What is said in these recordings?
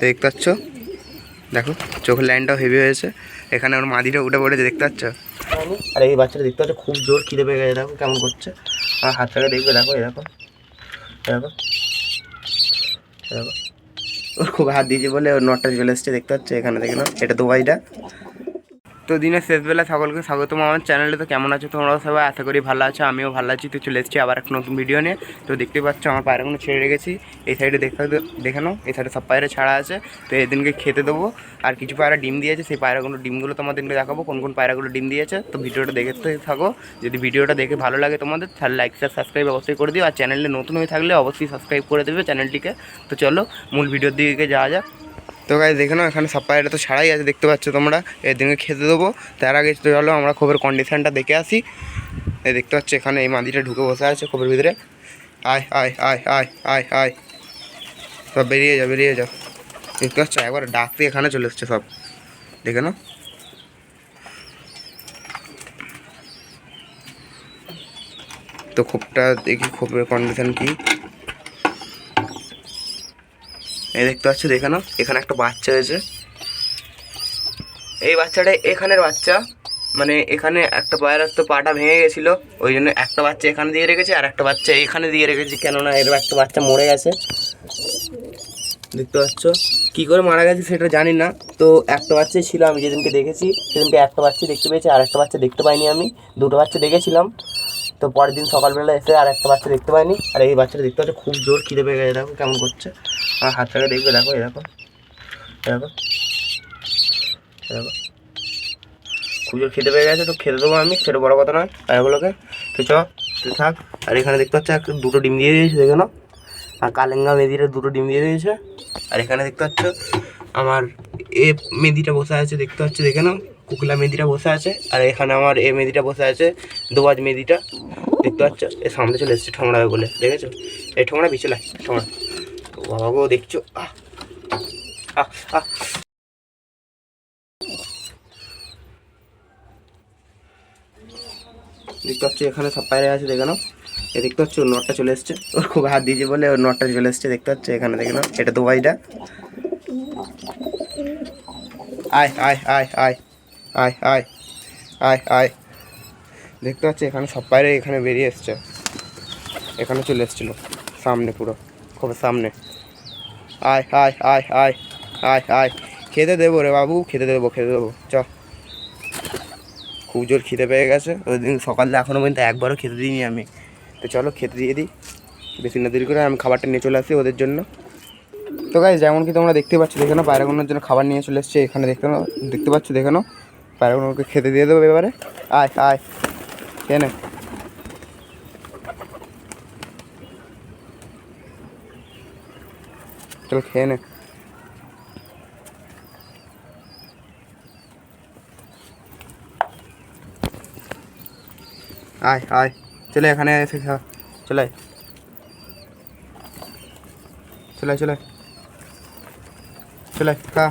দেখতে পাচ্ছ? দেখো, চোখের লাইনটাও হেভি হয়েছে। এখানে ওর মাদিটা উঠে পড়েছে, দেখতে পাচ্ছ? আর এই বাচ্চাটা দেখতে পাচ্ছ, খুব জোর খিদে পেয়ে গেছে, দেখো কেমন করছে। আর হাতটাকে দেখবে, দেখো এরকম এরকম দেখো ওর খুব হাত দিয়েছে বলে ওর নটটা চলে এসছে, দেখতে পাচ্ছ? এখানে দেখে নাও, এটা দুবাইটা তো দিনের শেষবেলা সকলকে স্বাগতম। আমার চ্যানেলে তো কেমন আছো তোমরা সবাই? আশা করি ভালো আছো, আমিও ভালো আছি। তো চলে এসেছি আবার একটা নতুন ভিডিও নিয়ে। তো দেখতে পাচ্ছ আমার পায়রাগুলো ছেড়ে রেখেছি। এই সাইডে দেখে দেখে নাও, এই সাইডে সব পায়রা ছাড়া আছে। তো এদিনকে খেতে দেবো। আর কিছু পায়রা ডিম দিয়েছে, সেই পায়রাগুলো ডিমগুলো তোমাদেরকে দেখাবো, কোন কোন পায়রাগুলো ডিম দিয়েছে। তো ভিডিওটা দেখতে থাকো। যদি ভিডিওটা দেখে ভালো লাগে তোমাদের, তাহলে লাইক শেয়ার সাবস্ক্রাইব অবশ্যই করে দিও। আর চ্যানেলে নতুন হয়ে থাকলে অবশ্যই সাবস্ক্রাইব করে দেবে চ্যানেলটিকে তো চলো, মূল ভিডিওর দিকে যাওয়া যাক। তো গাছ দেখে নাও, এখানে পায়রা তো ছাড়াই আছে, দেখতে পাচ্ছ তোমরা। এর দিনকে খেতে দেবো। তার আগে তো চলো, আমরা খবরের কন্ডিশানটা দেখে আসি। এই দেখতে পাচ্ছ, এখানে এই মাদিটা ঢুকে বসে আছে খবরের ভিতরে। আয় আয় আয় আয় আয় আয়। সব বেরিয়ে যাও বেরিয়ে যাও। দেখতে পাচ্ছ, একবার ডাকতে এখানে চলে এসছে সব। দেখে নাও। তো খোপটা দেখি খোপের কন্ডিশান কি। এই দেখতে পাচ্ছ দেখে এখানে একটা বাচ্চা হয়েছে এই বাচ্চাটা এখানের বাচ্চা মানে এখানে একটা পায়রার তো পাটা ভেঙে গেছিল, ওই জন্য একটা বাচ্চা এখানে দিয়ে রেখেছে আর একটা বাচ্চা এখানে দিয়ে রেখেছি, কেননা এর একটা বাচ্চা মরে গেছে। দেখতে পাচ্ছ, কী করে মারা গেছে সেটা জানি না। তো একটা বাচ্চাই ছিল, আমি যেদিনকে দেখেছি, সেদিনকে একটা বাচ্চা দেখতে পেয়েছি, আর একটা বাচ্চা দেখতে পাইনি আমি। দুটো বাচ্চা দেখেছিলাম। তো পরের দিন সকালবেলা এসে আর একটা বাচ্চা দেখতে পাইনি। আর এই বাচ্চাটা দেখতে পাচ্ছ, খুব জোর খিদে পেয়ে গেছে, দেখো কেমন করছে। আর হাতটাকে দেখবে, দেখো, এই দেখো খুব জোর খেতে পেয়ে গেছে, তো খেতে দেবো আমি, সেটা বড় কথা নয় পায়রাগুলোকে তো চ, তুই থাক। আর এখানে দেখতে পাচ্ছ একটা দুটো ডিম দিয়ে দিয়েছে, দেখে নাও। আর কালেঙ্গা মেদিটা দুটো ডিম দিয়ে দিয়েছে। আর এখানে দেখতে পাচ্ছ, আমার এ মেদিটা বসে আছে, দেখতে পাচ্ছ, দেখে নাও। কুকলা মেদিটা বসে আছে, আর এখানে আমার এ মেদিটা বসে আছে, দোবাজ মেদিটা দেখতে পাচ্ছ? এর সামনে চলে এসছে ঠোংরা বলে, দেখেছ? এই ঠোংরা পিছলে তো বাবা গো দেখছ? আহ দেখতে পাচ্ছ, এখানে সব পায়রা আছে, দেখে নাও। এ দেখতে পাচ্ছ, ওর নটটা চলে এসছে। ওর খুব হাত দিয়েছে বলে ওর নটটা চলে এসছে, দেখতে পাচ্ছ? এখানে দেখে নাও, এটা দুবাইটা আয় আয় আয় আয়। আয় আয় আয় আয়। দেখতে পাচ্ছি এখানে সব পায়রা এখানে বেরিয়ে এসছে। এখানে চলে এসেছিল, সামনে পুরো, খুব সামনে। আয় আয় আয় আয় আয় আয়। খেতে দেবো রে বাবু, খেতে দেবো খেতে দেবো। চ। খুব জোর খিদে পেয়ে গেছে। ওই দিন সকালে এখনও পর্যন্ত একবারও খেতে দিইনি আমি। তো চলো খেতে দিয়ে দিই। বেশি না দেরি করে আমি খাবারটা নিয়ে চলে আসি ওদের জন্য। তো গাই যেমন কি তোমরা দেখতে পাচ্ছ, দেখে নাও পায়রাগুলোর জন্য খাবার নিয়ে চলে এসছে। এখানে দেখতে দেখতে পাচ্ছ, দেখে নাও পায়রাগুলোকে খেতে দিয়ে দেবো এবারে আয় আয় খেয়ে নে চল খেয়ে নে আয় আয় চলে এখানে এসে খা চলে আয়। চলে আয়, চলে আয়। চলে আয়, খা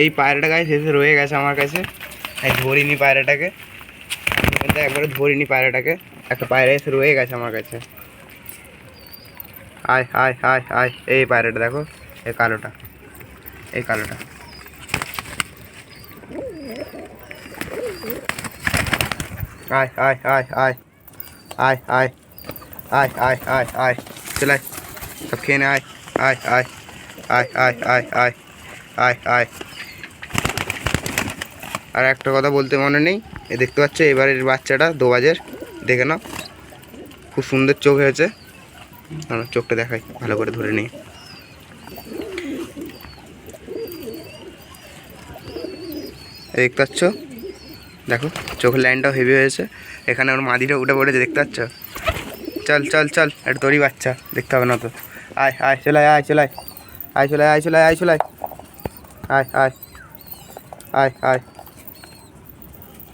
এই পায়রাটা গায়ে শেষে রয়ে গেছে আমার কাছে এই ধরিনি পায়রাটাকে কিন্তু একবারে ধরিনি পায়রাটাকে একটা পায়রা এসে রয়ে গেছে আমার কাছে আয় আয় আয় আয় এই পায়রাটা দেখো এই কালোটা এই কালোটা আয় আয় আয় আয় আয় আয় আয় আয় আয় আয় চলে আয়। সব খেয়ে নে আয় আয় আয় আয় আয় আয় আয় আয় আয় আর একটা কথা বলতে মনে নেই? এ দেখতে পাচ্ছ, এবারের বাচ্চাটা দোবাজের। দেখে নাও। খুব সুন্দর চোখ হয়েছে। চোখটা দেখাই। ভালো করে ধরে নিই। দেখতে পাচ্ছ? দেখো, চোখের লাইনটাও হেভি হয়েছে। এখানে ওর মাদিটা উঠে পড়েছে, দেখতে পাচ্ছ? চল চল চল একটা তোরই বাচ্চা, দেখতে হবে না তো। আয় আয়, চলে আয় আয়, চলে আয়। আয়, চলে আয় আয়, চলে আয়। আয় চলে আয় আয়। আয় আয়।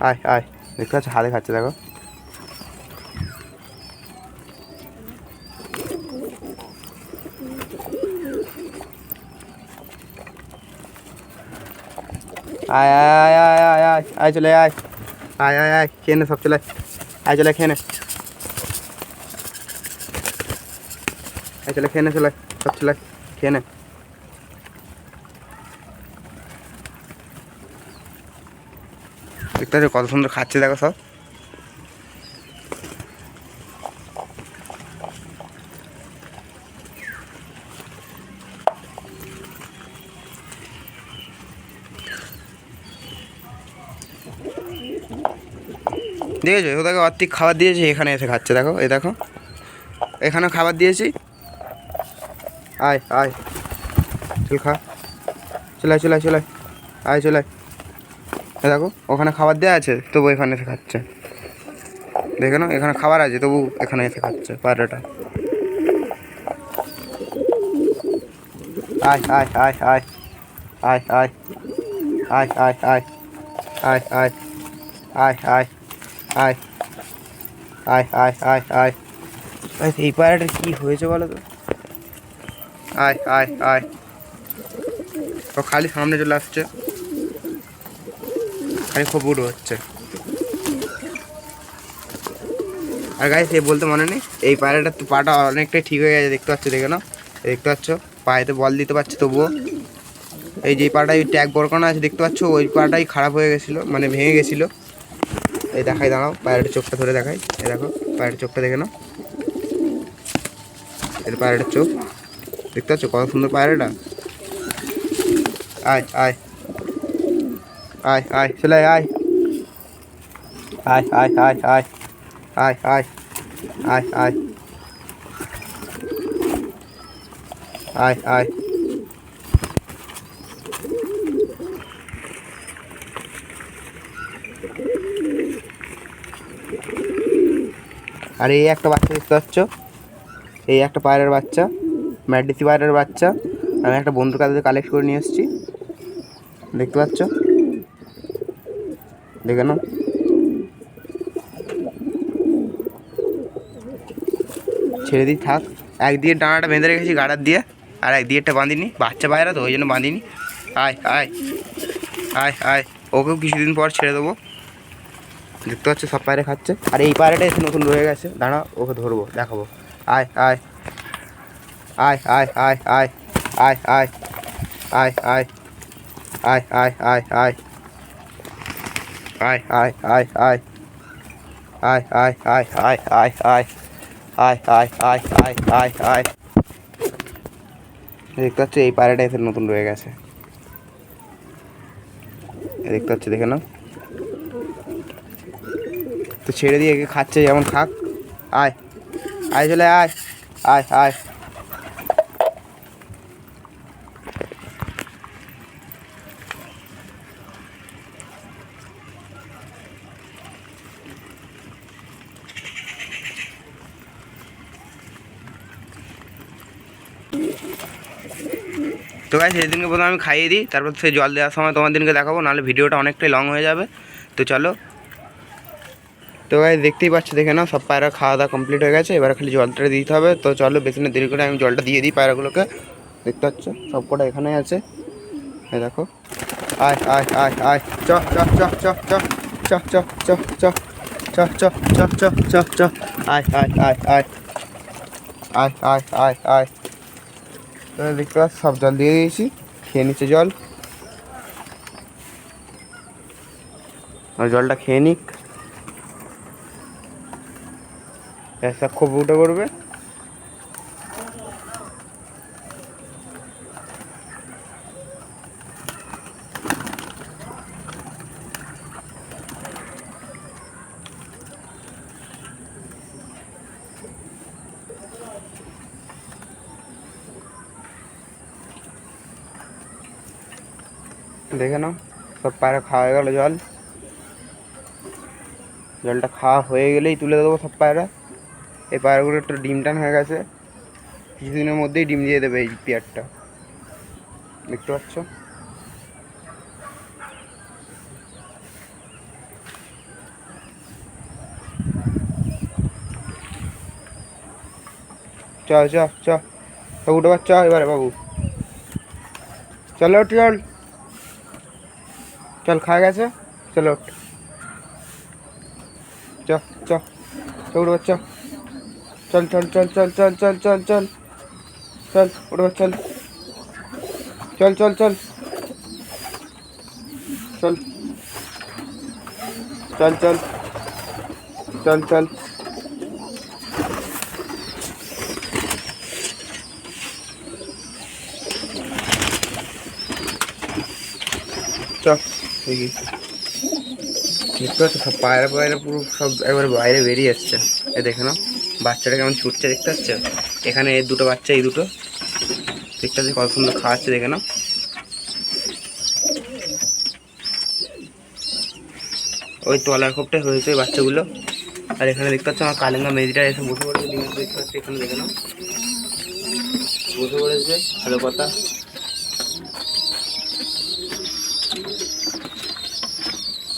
আয় আয় দেখতে পাচ্ছ হাতে খাচ্ছে, দেখো আয় আয় আয় আয় আয় আয় চলে আয় আয় আয় আয়, খেয়ে নে সব, চলে আয়। চলে খেয়ে নে আয়, চলে খেয়ে নে, চলে সব চলে। খেয়ে নে দেখতে পাচ্ছ কত সুন্দর খাচ্ছে দেখো সব। দেখেছ? ওদেরকে অর্ধেক খাবার দিয়েছি এখানে এসে খাচ্ছে দেখো এই দেখো। এখানে খাবার দিয়েছি। আয় আয়। চল খা। চলে চলে আয়, চলে আয়। চলে দেখো ওখানে খাবার দেওয়া আছে তবু এখানে এসে খাচ্ছে দেখে না এখানে খাবার আছে তবু এখানে এসে খাচ্ছে পায়রাটা আয় আয় আয় আয় আয় আয় আয় আয় আয় আয় আয় আয় আয় আয় আয় আয় আয় আয় আয় এই পায়রাটার কি হয়েছে বলো তো আয় আয় আয় ও খালি সামনে চলে আসছে খালি খুব উড়ো হচ্ছে। আর গাইস এ বলতে মনে নেই, এই পায়রাটার তো পাটা অনেকটাই ঠিক হয়ে গেছে, দেখতে পাচ্ছ দেখে না দেখতে পাচ্ছ, পায়েতে বল দিতে পারছে তবুও। এই যে পাটাই ট্যাগ বরকানো আছে, দেখতে পাচ্ছ, ওই পাটাই খারাপ হয়ে গেছিল মানে ভেঙে গেছিল। এই দেখাই, দাঁড়াও পায়রাটার চোখটা ধরে দেখাই, এই দেখো পায়রাটার চোখটা দেখে নাও। এর পায়রাটার চোখ, দেখতে পাচ্ছ কত সুন্দর পায়রাটা? আয় আয়। আয় আয় চলে আয় আয় আয় আয় আয় আয় আয় আয় আয় আয় আয় আর, এই একটা বাচ্চা দেখতে পাচ্ছ? এই একটা পায়রার বাচ্চা ম্যাডিসি পায়রার বাচ্চা, আমি একটা বন্ধুর কাছে কালেক্ট করে নিয়ে এসেছি। দেখতে পাচ্ছ? দেখে নাও ছেড়ে দিই থাক একদিকে ডানাটা বেঁধে রেখেছি গাড়ার দিয়ে আর একদিকেরটা বাঁধিনি বাচ্চা পায়রা তো ওই জন্য বাঁধিনি আয় আয় আয় আয় ওকেও কিছুদিন পর ছেড়ে দেবো দেখতে পাচ্ছ সব পায়রা খাচ্ছে আর এই পায়রাটা এসে নতুন রয়ে গেছে দাঁড়া ওকে ধরবো দেখাবো আয় আয় আয় আয় আয় আয় আয় আয় আয় আয় আয় আয় আয় আয় আয় আয় আয় আয় আয় আয় আয় আয় আয় আয় আয় আয় আয় আয় আয় আয় দেখতে পাচ্ছ এই পায়রাটা এসে নতুন রয়ে গেছে। দেখতে পাচ্ছ দেখে নাও। তো ছেড়ে দিয়ে খাচ্ছে, যেমন খাক। আয় আয় চলে আয়। আয় আয়। তো গাছ সেদিনকে প্রথমে আমি খাইয়ে দিই তারপর সেই জল দেওয়ার সময় তোমার দিনকে দেখাবো নাহলে ভিডিওটা অনেকটাই লং হয়ে যাবে তো চলো তো গাছ দেখতেই পাচ্ছ দেখে নাও সব পায়রা খাওয়া দাওয়া কমপ্লিট হয়ে গেছে এবার খালি জলটা দিতে হবে তো চলো বেশি না দেরি করে আমি জলটা দিয়ে দিই পায়রাগুলোকে দেখতে পাচ্ছ সব কটা এখানে আছে দেখো আয় আয় আয় আয় চ চ চ চ চ চ চ চ চ চ চ চ চ চ চ আয় আয় আয় আয় আয় আয় আয় আয় দেখতে পাচ্ছ, সব জল দিয়ে দিয়েছি, খেয়ে নিচ্ছে জল। আর জলটা খেয়ে নিক। খুব উঠে করবে। দেখে নাও, সব পায়রা খাওয়া হয়ে গেল জল। জলটা খাওয়া হয়ে গেলেই তুলে দেবো সব পায়রা। এই পায়রাগুলো একটু ডিম টান হয়ে গেছে। কিছুদিনের মধ্যেই ডিম দিয়ে দেবে এই পেয়ারটা। দেখতে পাচ্ছ? চ চ চ। উঠে চ, এবারে বাবু। চলো, চল। চল খাওয়া গেছে চলো ওঠ। চ চ চ উঠবো চ চল চল চল চল চল চল চল চল চল উঠবো চল চল চল চল চল চল চল চল চল চল দেখি সব পায়রা পায়রা পুরো সব বাইরে বেরিয়ে যাচ্ছে এ বাচ্চাটা কেমন ছুটছে দেখতে এখানে দুটো বাচ্চা, এই দুটো। কত সুন্দর খাওয়াচ্ছে, দেখে ওই তলার খোপটাই হয়েছে ওই বাচ্চাগুলো। আর এখানে দেখতে পাচ্ছ, আমার কালেঙ্গা মেদিটা এসে বসে পড়েছে, দেখতে পাচ্ছি, এখানে দেখে নাও। বসে পড়েছে ভালো কথা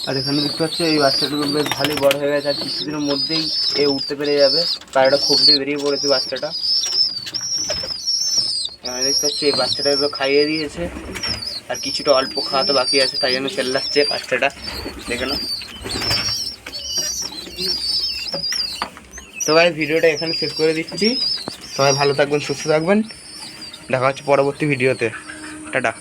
আর এখানে দেখতে পাচ্ছি, এই বাচ্চাগুলো বেশ ভালোই বড় হয়ে গেছে, আর কিছুদিনের মধ্যেই এ উঠতে পেরে যাবে। পায়রাটা খুব দিয়ে বেরিয়ে পড়েছে বাচ্চাটা। দেখতে পাচ্ছি, এই বাচ্চাটাকে তো খাইয়ে দিয়েছে। আর কিছুটা অল্প খাওয়া তো বাকি আছে, তাই জন্য চেল্লাচ্ছে বাচ্চাটা। দেখে তো ভাই, ভিডিওটা এখানে শেষ করে দিচ্ছি। সবাই ভালো থাকবেন, সুস্থ থাকবেন। দেখা হচ্ছে পরবর্তী ভিডিওতে। টাটা।